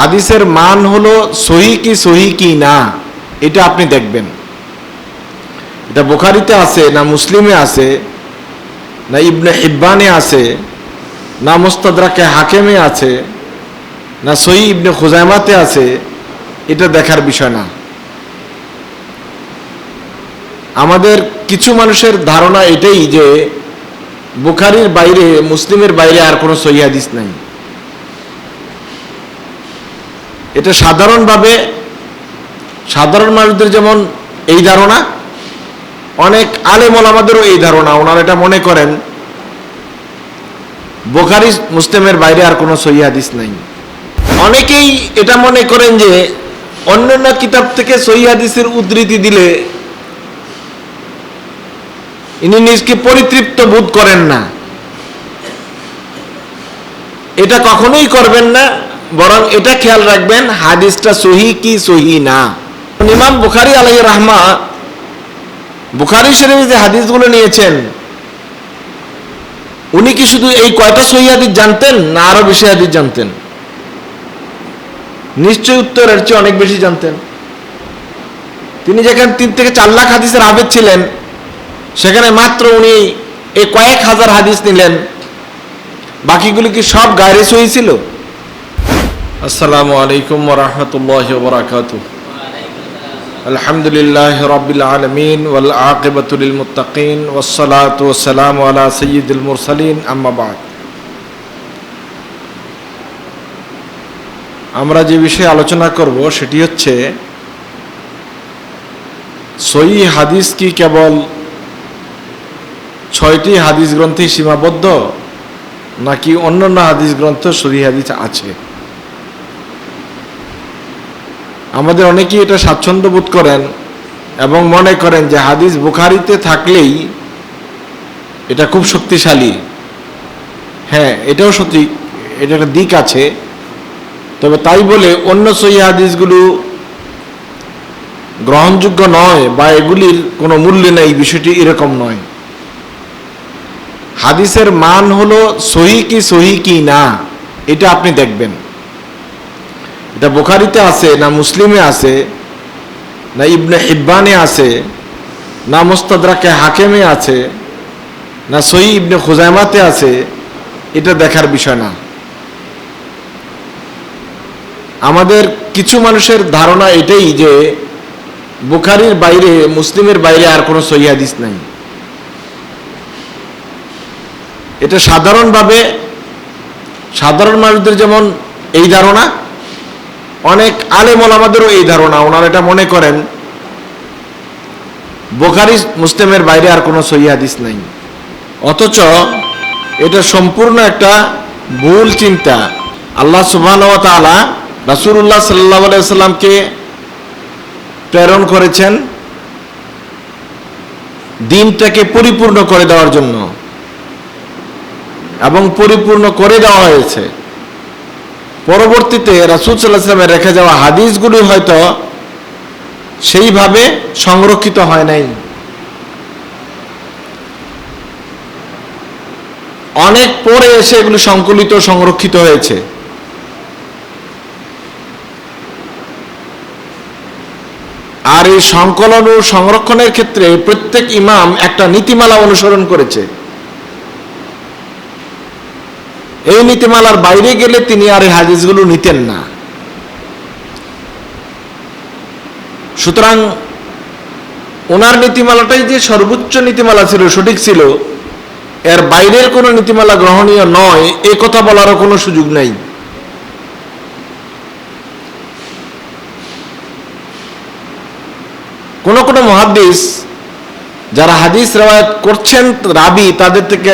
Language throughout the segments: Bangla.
হাদিসের মান হলো সহি কি সহি কি না, এটা আপনি দেখবেন। এটা বোখারিতে আছে, না মুসলিমে আছে, না ইবনে হিব্বানে আছে, না মোস্তাদরাকে হাকেমে আছে, না সহি ইবনে খুজাইমাতে আছে, এটা দেখার বিষয় না। আমাদের কিছু মানুষের ধারণা এটাই যে, বুখারির বাইরে, মুসলিমের বাইরে আর কোনো সহি হাদিস নাই। এটা সাধারণভাবে সাধারণ মানুষদের যেমন এই ধারণা, অনেক আলেম আমাদেরও এই ধারণা, ওনারা এটা মনে করেন। বোখারি মুসলিমের বাইরে আর কোনো সহি হাদিস নাই। অনেকেই এটা মনে করেন যে অন্যান্য কিতাব থেকে সহি হাদিসের উদ্ধৃতি দিলে ইনি নিজকে পরিতৃপ্ত বোধ করেন না। এটা কখনোই করবেন না। বরং এটা খেয়াল রাখবেন, হাদিসটা সহি কি সহি না। ইমাম বুখারি আলাই রাহমা, বুখারি শরীফ যে হাদিসগুলো নিয়েছেন, উনি কি শুধু এই কয়টা সহি হাদিস জানতেন না আরও বেশি হাদিস জানতেন? নিশ্চয় উত্তর এর চেয়ে অনেক বেশি জানতেন। তিনি যেখানে তিন থেকে চার লাখ হাদিসের আবেদ ছিলেন, সেখানে মাত্র উনি এই কয়েক হাজার হাদিস নিলেন। বাকিগুলি কি সব গায়ে সহি ছিল? আসসালামু আলাইকুম ওরহমতুল্লাহ বরাকাত আলহামদুলিল্লাহ রবিল আলমিন ওয়াল আকিবাতুল মুত্তাকিন ওয়াসসালাতু ওয়াসসালামু আলা সাইয়্যিদুল মুরসালিন, আম্মা বাদ। আমরা যে বিষয়ে আলোচনা করব সেটি হচ্ছে, সহি হাদিস কি কেবল ছয়টি হাদিস গ্রন্থে সীমাবদ্ধ, নাকি অন্যান্য হাদিস গ্রন্থ সহি হাদিস আছে? আমাদের অনেকেই এটা স্বাচ্ছন্দ্য বোধ করেন এবং মনে করেন যে হাদিস বুখারিতে থাকলেই এটা খুব শক্তিশালী। হ্যাঁ এটাও সত্যি, এটা একটা দিক আছে। তবে তাই বলে অন্য সহি হাদিসগুলো গ্রহণযোগ্য নয় বা এগুলির কোনো মূল্য নেই, বিষয়টি এরকম নয়। হাদিসের মান হলো সহি কি সহি কি না, এটা আপনি দেখবেন। এটা বোখারিতে আছে, না মুসলিমে আছে, না ইবনে হিব্বানে আছে, না মোস্তাদরাকে হাকেমে আছে, না সহি ইবনে খুজাইমাতে আছে, এটা দেখার বিষয় না। আমাদের কিছু মানুষের ধারণা এটাই যে, বুখারির বাইরে, মুসলিমের বাইরে আর কোনো সহি হাদিস নাই। এটা সাধারণভাবে, সাধারণ মানুষদের যেমন এই ধারণা অনেক আলেম ওলামাদেরও এই ধারণা, ওনারা এটা মনে করেন। বোখারি মুসলিমের বাইরে আর কোনো সহি হাদিস নাই। অথচ এটা সম্পূর্ণ একটা ভুল চিন্তা। আল্লাহ সুবহান ওয়া তাআলা রাসূলুল্লাহ সাল্লাল্লাহু সাল্লামকে প্রেরণ করেছেন দিনটাকে পরিপূর্ণ করে দেওয়ার জন্য। এবং পরিপূর্ণ করে দেওয়া হয়েছে। পরবর্তীতে রাসুল সাল্লাহামের রেখে যাওয়া হাদিসগুলি হয়তো সেইভাবে সংরক্ষিত হয় নাই। অনেক পরে এসে এগুলি সংকলিত, সংরক্ষিত হয়েছে। আর এই সংকলন ও সংরক্ষণের ক্ষেত্রে প্রত্যেক ইমাম একটা নীতিমালা অনুসরণ করেছে। এই নীতিমালার বাইরে গেলে তিনি আর এই হাদিসগুলো নিতেন না। সুতরাং ওনার নীতিমালাটাই যে সর্বোচ্চ নীতিমালা ছিল, সঠিক ছিল, এর বাইরের কোনো নীতিমালা গ্রহণীয় নয়, এ কথা বলারও কোনো সুযোগ নেই। কোন কোন মহাদিস যারা হাদিস রেওয়ায়ত করছেন, রাবি, তাদের থেকে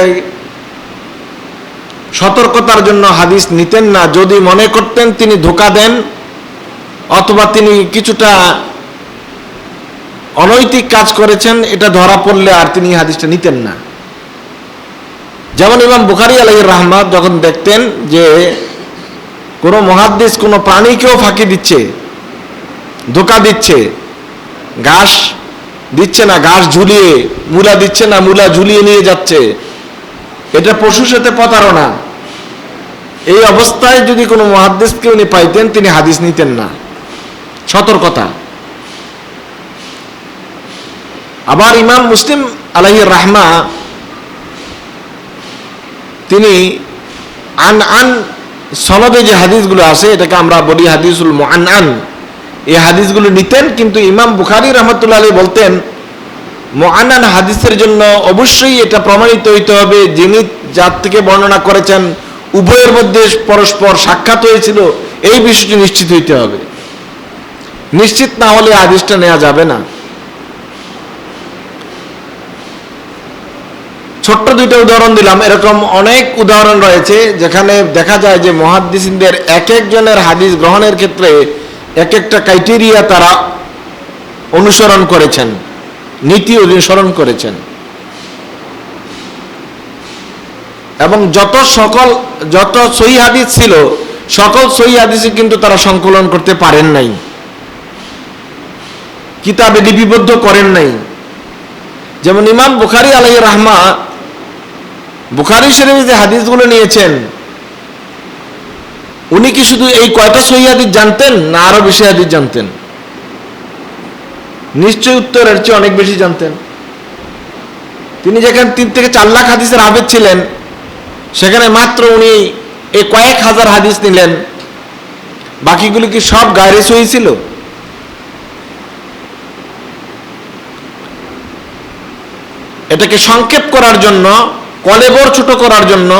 সতর্কতার জন্য হাদিস নিতেন না। যদি মনে করতেন তিনি ধোকা দেন, অথবা তিনি কিছুটা অনৈতিক কাজ করেছেন, এটা ধরা পড়লে আর তিনি হাদিসটা নিতেন না। যেমন ইমাম বুখারি আলহ রহমাত যখন দেখতেন যে কোনো মহাদ্দেশ কোনো প্রাণীকেও ফাঁকি দিচ্ছে, ধোকা দিচ্ছে, ঘাস দিচ্ছে না, ঘাস ঝুলিয়ে, মূলা দিচ্ছে না, মূলা ঝুলিয়ে নিয়ে যাচ্ছে, এটা পশুর সাথে প্রতারণা। এই অবস্থায় যদি কোনো মহাদ্দেশকে উনি পাইতেন, তিনি হাদিস নিতেন না। সতর্কতা। আবার ইমাম মুসলিম আলাহি রাহমা, তিনি আন আন সনদে যে হাদিসগুলো আছে, এটাকে আমরা বলি হাদিসুল আন আন এই হাদিসগুলো নিতেন, কিন্তু ইমাম বুখারি রহমতুল্লাহ আলী বলতেন মোয়ানান হাদিসের জন্য অবশ্যই এটা প্রমাণিত হইতে হবে যিনি যার থেকে বর্ণনা করেছেন উভয়ের মধ্যে পরস্পর সাক্ষাৎ হয়েছিল, এই বিষয়টি নিশ্চিত হইতে হবে। নিশ্চিত না হলে হাদিসটা নেওয়া যাবে না। ছোট্ট দুইটা উদাহরণ দিলাম। এরকম অনেক উদাহরণ রয়েছে, যেখানে দেখা যায় যে মহাদ্দিসিনদের এক একজনের হাদিস গ্রহণের ক্ষেত্রে এক একটা ক্রাইটেরিয়া তারা অনুসরণ করেছেন, নীতি অনুসরণ করেছেন। এবং যত সকল, যত সহি হাদিস ছিল, সকল সহি হাদিসে কিন্তু তারা সংকলন করতে পারেন নাই। কিতাবে লিপিবদ্ধ করেন নাই। যেমন ইমাম বুখারি আলাই রাহমা, বুখারি শরীফ যে হাদিসগুলো নিয়েছেন, উনি কি শুধু এই কয়টা সহি হাদিস জানতেন, না আরও বেশি হাদিস জানতেন? নিশ্চয় উত্তর এর চেয়ে অনেক বেশি জানতেন। তিনি যেখানে তিন থেকে চার লাখ হাদিসের আবেদ ছিলেন সেখানে মাত্র উনি এই কয়েক হাজার হাদিস নিলেন। বাকিগুলি কি সব সহি ছিল? এটাকে সংক্ষেপ করার জন্য, কলেবর ছোট করার জন্য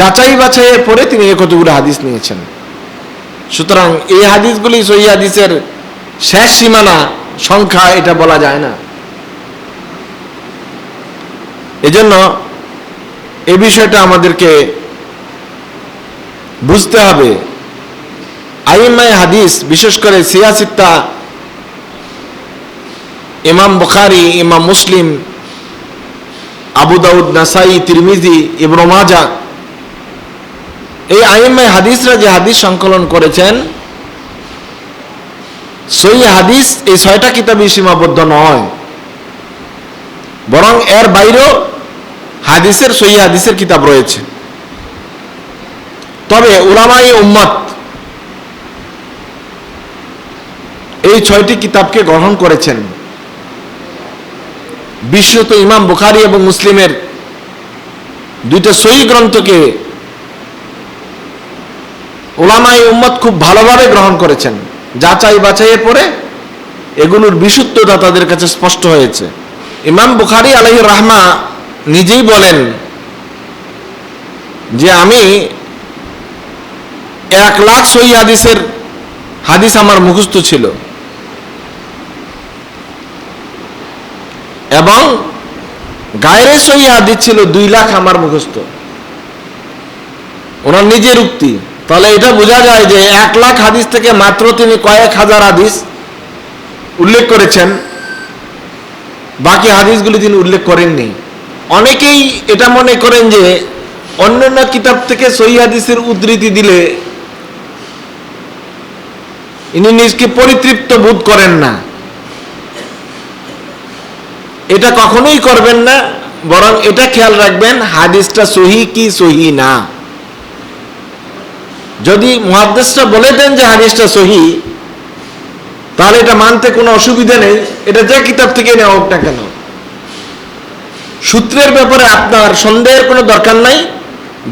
যাচাই বাছাইয়ের পরে তিনি কতগুলো হাদিস নিয়েছেন। সুতরাং এই হাদিসগুলি সহি হাদিসের শেষ সীমানা সংখ্যা, এটা বলা যায় না। এজন্য এই বিষয়টা আমাদেরকে বুঝতে হবে। আইমাই হাদিস, বিশেষ করে সিয়াসিত্তা, ইমাম বুখারি, ইমাম মুসলিম, আবু দাউদ, নাসাই, তিরমিজি, ইবন মাজা এই আইমাই হাদিসরা যে হাদিস সংকলন করেছেন সই হাদিস এই ছয়টা কিতাবই সীমাবদ্ধ নয়। বরং এর বাইরেও হাদিসের সই হাদিসের কিতাব রয়েছে। তবে উলামাই উম্মত এই ছয়টি কিতাবকে গ্রহণ করেছেন। বিশেষত ইমাম বুখারি এবং মুসলিমের দুইটা সই গ্রন্থকে ওলামাই উম্মত খুব ভালোভাবে গ্রহণ করেছেন। যাচাই বাছাইয়ের পরে এগুলোর বিশুদ্ধতা তাদের কাছে স্পষ্ট হয়েছে। ইমাম বুখারি আলহ রাহমা নিজেই বলেন যে আমি এক লাখ সই হাদিসের হাদিস আমার মুখস্থ ছিল। এবং গায়ের সই হাদিস ছিল দুই লাখ আমার মুখস্থ। ওনার নিজের উক্তি। তাহলে এটা বোঝা যায় যে এক লাখ হাদিস থেকে মাত্র তিনি কয়েক হাজার হাদিস উল্লেখ করেছেন। বাকি হাদিসগুলি তিনি উল্লেখ করেননি। অনেকেই এটা মনে করেন যে অন্যান্য কিতাব থেকে সহি হাদিসের উদ্ধৃতি দিলে ইনি নিজকে পরিতৃপ্ত বোধ করেন না। এটা কখনোই করবেন না, বরং এটা খেয়াল রাখবেন, হাদিসটা সহি কি সহি না। যদি মহাদ্দেশটা বলে দেন যে হাদিসটা সহি, তাহলে এটা মানতে কোনো অসুবিধা নেই, এটা যে কিতাব থেকে নেওয়া হোক না কেন। সূত্রের ব্যাপারে আপনার সন্দেহের কোনো দরকার নাই।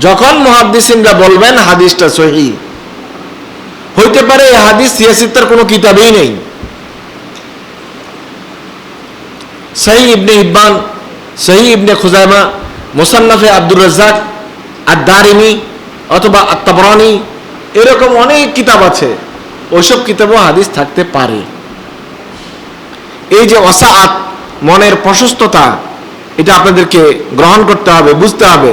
যখন মহাদ্দিসিনরা বলবেন, হাদিসটা সহি। হইতে পারে এই হাদিস সিয়াসিত্তার কোনো কিতাবেই নেই। সহি ইবনে ইব্বান, সহি ইবনে খুজাইমা, মোসান্নফে আব্দুর রাজ্জাক আর দারিমি অথবা আত্মাবরানি এরকম অনেক কিতাব আছে। ওইসব কিতাবও হাদিস থাকতে পারে। এই যে অসাআত মনের প্রশস্ততা এটা আপনাদেরকে গ্রহণ করতে হবে, বুঝতে হবে।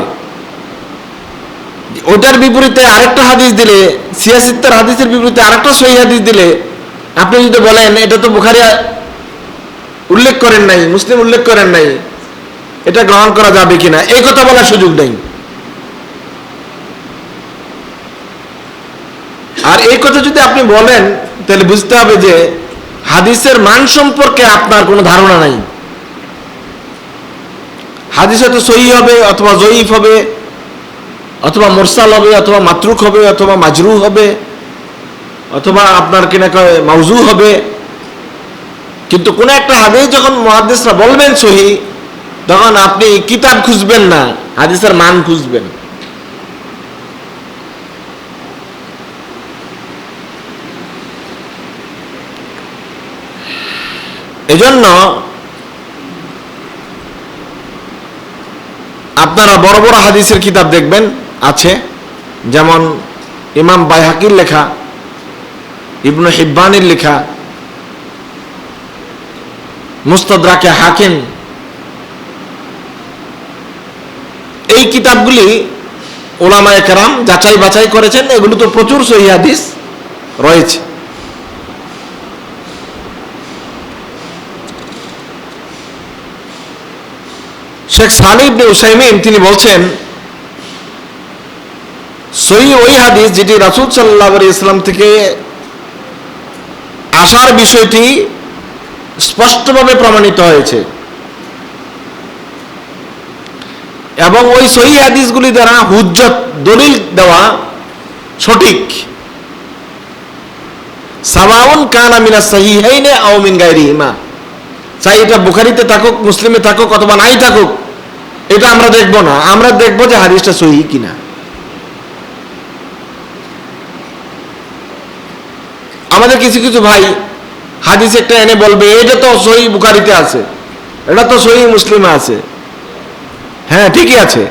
ওটার বিপরীতে আরেকটা হাদিস দিলে সিয়াসিত্তার হাদিসের বিপরীতে আরেকটা সহি হাদিস দিলে, আপনি যদি বলেন, এটা তো বুখারিয়া উল্লেখ করেন নাই, মুসলিম উল্লেখ করেন নাই, এটা গ্রহণ করা যাবে কিনা, এই কথা বলার সুযোগ নেই। আর এই কথা যদি আপনি বলেন, তাহলে বুঝতে হবে যে, হাদিসের মান সম্পর্কে আপনার কোনো ধারণা নাই। হাদিস হয়তো সহি হবে, অথবা জয়ীফ হবে, অথবা মোরসাল হবে, অথবা মাতরুক হবে, অথবা মাজরু হবে, অথবা আপনার কিনা কয় মাউজু হবে। কিন্তু কোন একটা হাদিস যখন মহাদিসরা বলবেন সহি, তখন আপনি কিতাব খুঁজবেন না, হাদিসের মান খুঁজবেন। এজন্য আপনারা বড় বড় হাদিসের কিতাব দেখবেন, আছে, যেমন ইমাম বাইহাকির লেখা, ইবনু হিব্বানির লেখা মুস্তদ্রাকে হাকিম। এই কিতাবগুলি ওলামায় কেরাম যাচাই বাছাই করেছেন, এগুলো তো প্রচুর সহি হাদিস রয়েছে। শেখ সালিব উসাইমিন, তিনি বলছেন, সহি ওই হাদিস যেটি রাসুল সাল্লাহ ইসলাম থেকে আসার বিষয়টি স্পষ্টভাবে প্রমাণিত হয়েছে। এবং ওই সহি হাদিসগুলি দ্বারা হুজ্জত, দলিল দেওয়া সঠিক। সামাউন কানা মিনা সাহিহাইনে আও মিন গায়রিহিমা। চাই এটা বুখারিতে থাকুক, মুসলিমে থাকুক অথবা নাই থাকুক, এটা আমরা দেখব না। আমরা দেখব যে হাদিসটা সহি কিনা। আমাদের কিছু কিছু ভাই হাদিস একটা এনে বলবে এটা তো সহি বুখারিতে আছে, এটা তো সহি মুসলিমে আছে। হ্যাঁ ঠিকই আছে।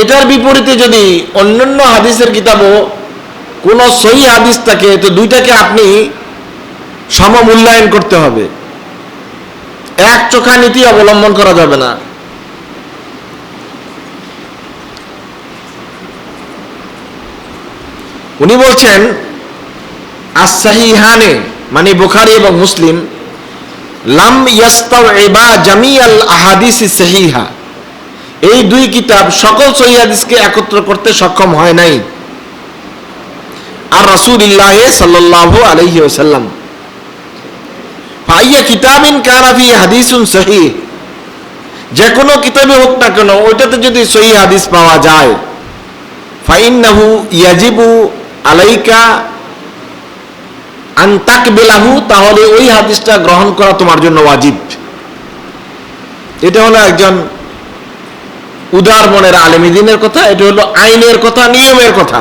এটার বিপরীতে যদি অন্যান্য হাদিসের কিতাবও কোন সহি হাদিস থাকে, তো দুইটাকে আপনি সমমূল্যায়ন করতে হবে। এক চোখা নীতি অবলম্বন করা যাবে না। উনি বলছেন আসাহিহানে মানে বুখারি এবং মুসলিম, লাম ইয়াস্তাওইবা জামিয়াল আহাদিস সাহিহা এই দুই কিতাব সকল সহি হাদিসকে একত্র করতে সক্ষম হয় নাই। আর রাসূলুল্লাহ সাল্লাল্লাহু আলাইহি ওয়াসাল্লাম। ফাইয়া কিতাবিন কারাফি হাদিসুন সহি যে কোনো কিতাবে হোক না কেন, ওইটাতে যদি সহি হাদিস পাওয়া যায়, ফাইন্নাহু ইয়াজিবু আলাইকা আন্তাক বেলাহু তাহলে ওই হাদিসটা গ্রহণ করা তোমার জন্য ওয়াজিব। এটা হলো একজন উদার মনের আলেমিদিনের কথা, এটা হলো আইনের কথা, নিয়মের কথা।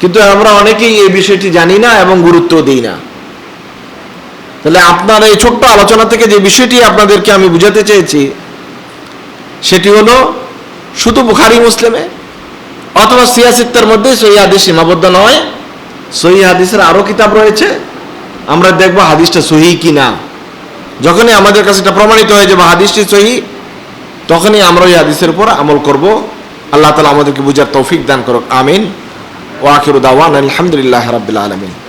কিন্তু আমরা অনেকেই এই বিষয়টি জানি না এবং গুরুত্ব দিই না। তাহলে আপনার এই ছোট্ট আলোচনা থেকে যে বিষয়টি আপনাদেরকে আমি বুঝাতে চেয়েছি, সেটি হলো, শুধু বুখারি, মুসলিমে অথবা সিয়াসিত্তের মধ্যে সহি হাদিস সীমাবদ্ধ নয়, সহি হাদিসের আরও কিতাব রয়েছে, আমরা দেখব হাদিসটা সহি কি না যখনই আমাদের কাছে এটা প্রমাণিত হয়ে যাবে হাদিসটি সহি, তখনই আমরা ওই হাদিসের উপর আমল করব। আল্লাহ তালা আমাদেরকে বুঝার তৌফিক দান করুক। আমিন। ওয়াকির দাওয়ান আলহামদুলিল্লাহ রাবিল আলমিন।